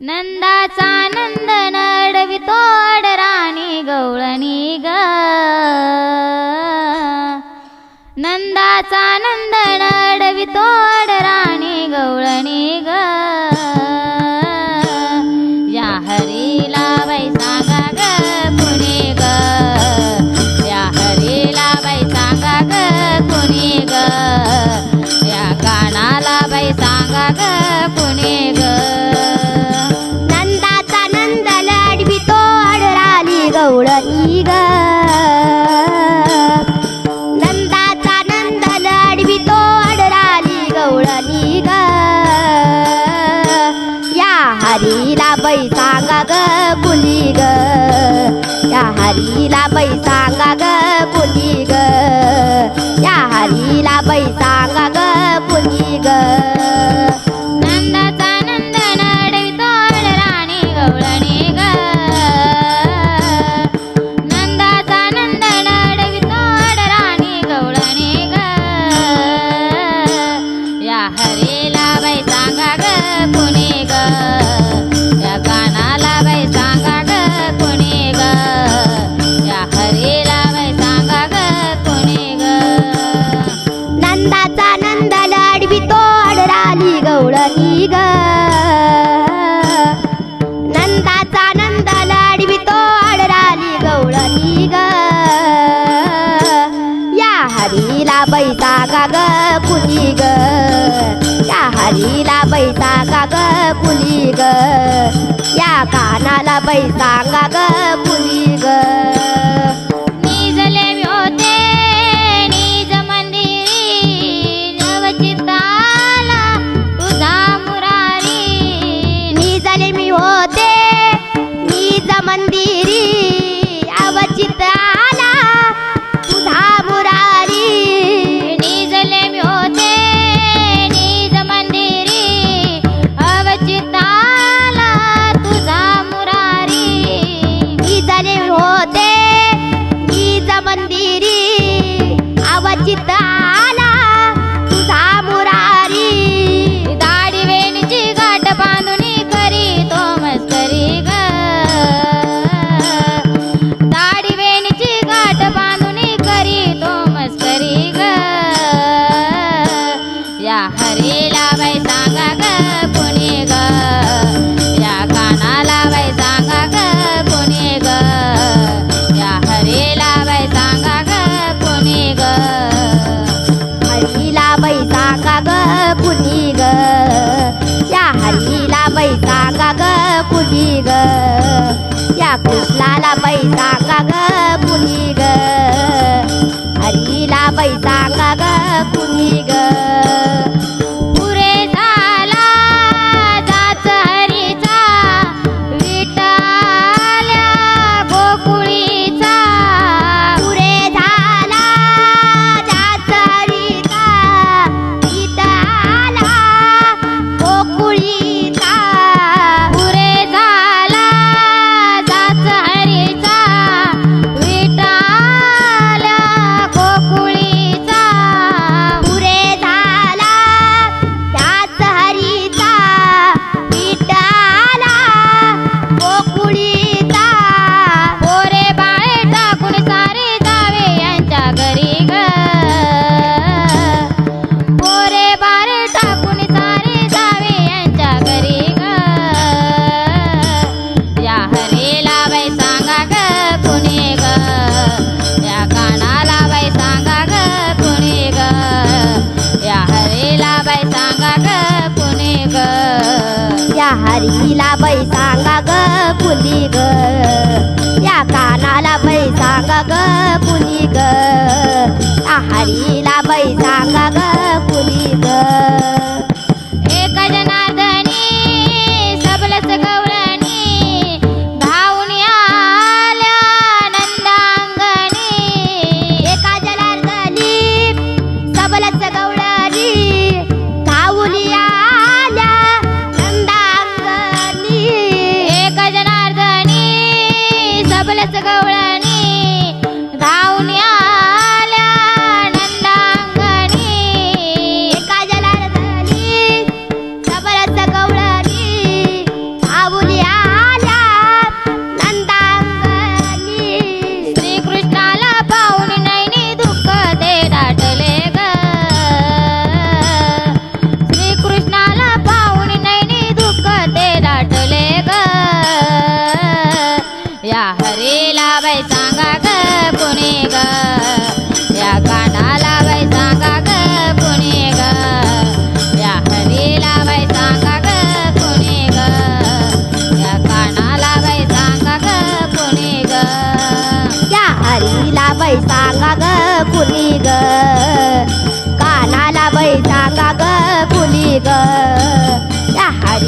नंदाचा नंद नडवी तोड राणी गवळणी ग. नंदाचा नंद गवळणी ग नंदाचा नंद लाडवी तो अडराली गवळणी ग या हरीला बाई सांगा ग कुली ग. या हरीला बाई सांगा ग कुली ग. या हरीला बाई सांगा ग कुली पुली ग. या कानाला बैसांगा ग पुली ग. पुली ग. या कृष्णाला पैसा का ग पुली ग. हरीला पैसा बाई सांगा ग पुली ग? या कानाला बाई सांगा ग पुली ग? आहारीला बाई सांगा ग पुली ग? एक जनार्दन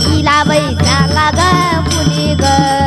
तिला बाई का ग पुली ग.